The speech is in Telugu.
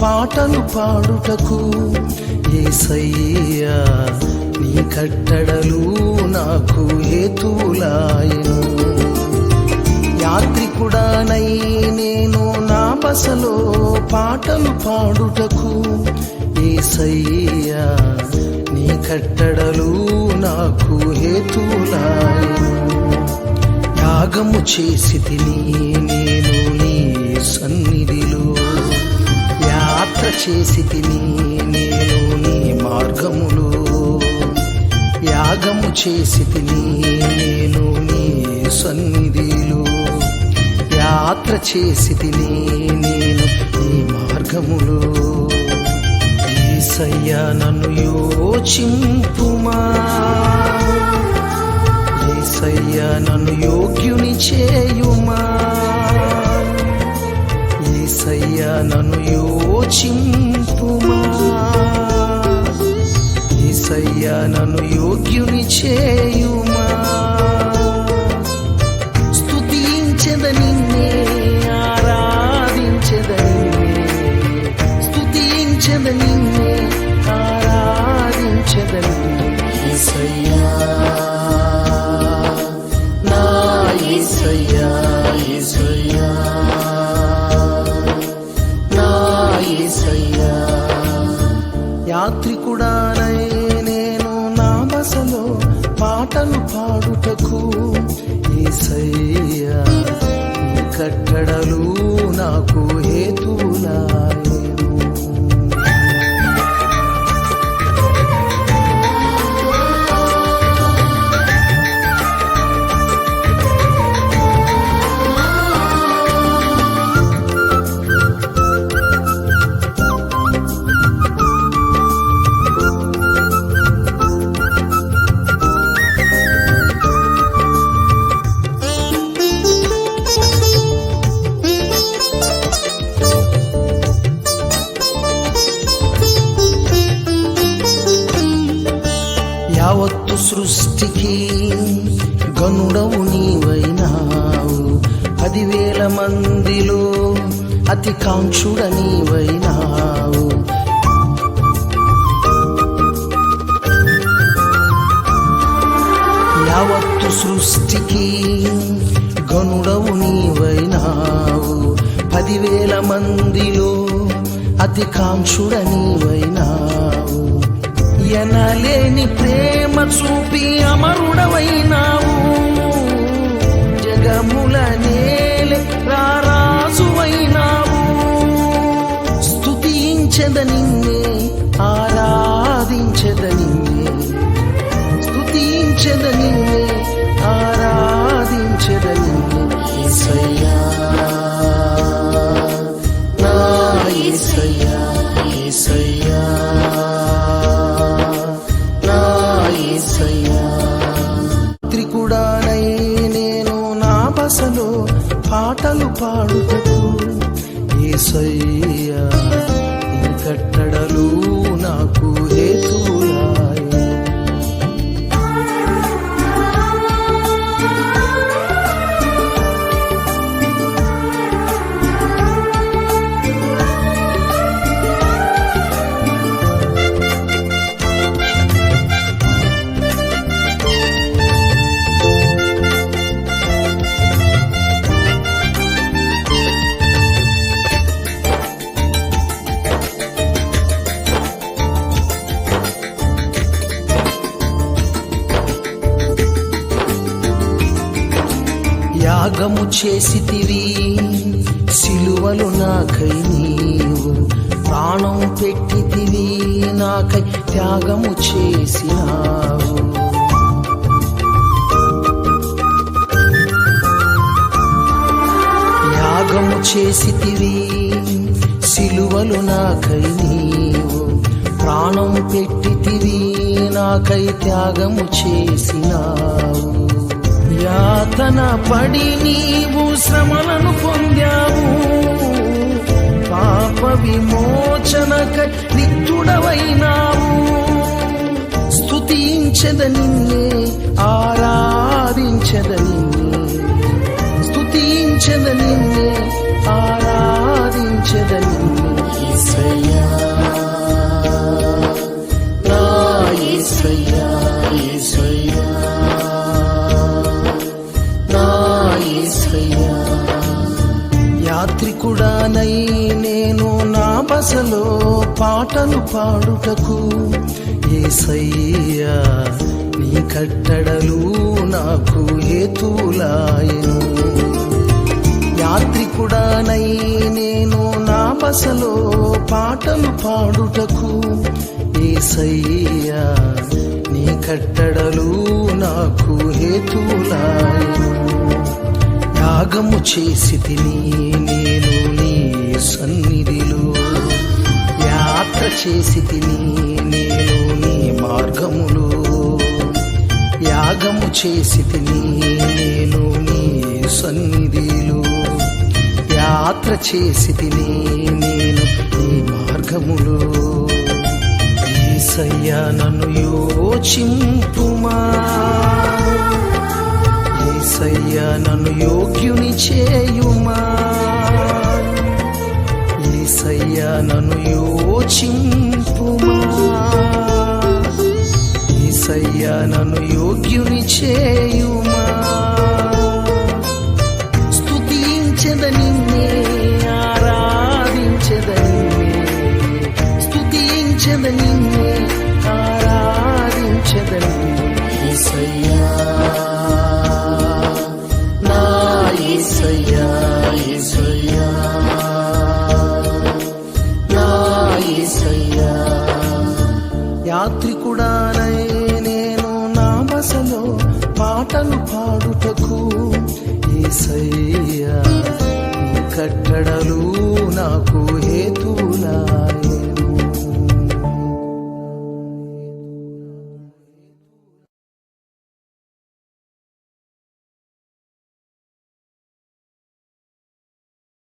పాటలు పాడుటకు ఏసయ్యా నీ కట్టడలు నాకు హేతులాయను యాత్రికుడానై నేను నా బసలో పాటలు పాడుటకు ఏసయ్యా నీ కట్టడలు నాకు హేతులాయను యాగము చేసి తిని నేను నీ సన్నిధిలో చేసి తిని నేను నీ మార్గములు. యాగము చేసి తిని నేను నీ సన్నిధిలో. యాత్ర చేసి తిని నేను నీ మార్గములు. ఏసయ్యా నన్ను యోచింపుమా? ఏసయ్యా నన్ను యోగ్యుని చేయుమా? ఏసయ్యా నన్ను యోచింపుమా ఏసయ్యా నన్ను యోగ్యుని చేయుమా? కట్టడలు నాకు హేతు యావత్తు సృష్టికి గనుడవు నీవైనావు. పదివేల మందిలో అతి కాంక్షుడ నీవైనావు యావత్తు సృష్టికి గనుడవు నీవైనావు. పదివేల మందిలో అతి కాంక్షుడ నీవై முலனே ఏసయ్యా నీ కట్టడలు నాకు హేతు త్యాగము చేసితివి సిలువలు నాకై నీవు. ప్రాణం పెట్టితివి నాకై త్యాగము చేసినావు. త్యాగము చేసితివి సిలువలు నాకై నీవు. ప్రాణం పెట్టితివి నాకై త్యాగము చేసినావు. యాతన పడి నీవు శ్రమలను పొందావు. పాప విమోచనకై నిత్యుడవైనావు. స్తుతించద నిన్నే ఆరాధించద నిన్నే. స్తుతించద నిన్నే ఆరాధించద నిన్నే. బసలో పాటలు పాడుటకు ఏసయ్యా నీ కట్టడలు నాకు హేతులాయను యాత్రికుడానై నేను నా బసలో పాటలు పాడుటకు ఏసయ్యా నీ కట్టడలు నాకు హేతులాయను. యాగము చేసి తిని నేను నీ సన్నిధిలో చేసి తిని నేను నీ మార్గములో. యాగము చేసి తిని నేను నీ సన్నిధిలో. యాత్ర చేసి తిని నేను నీ మార్గములు. ఏసయ్యా నన్ను యోచింపుమా? ఏసయ్యా నన్ను యోగ్యుని చేయుమా? ఏసయ్యా నన్ను యోచింపుమా ఏసయ్యా నన్ను యోగ్యుని చేయుమా? నీవు నాకు హేతువునా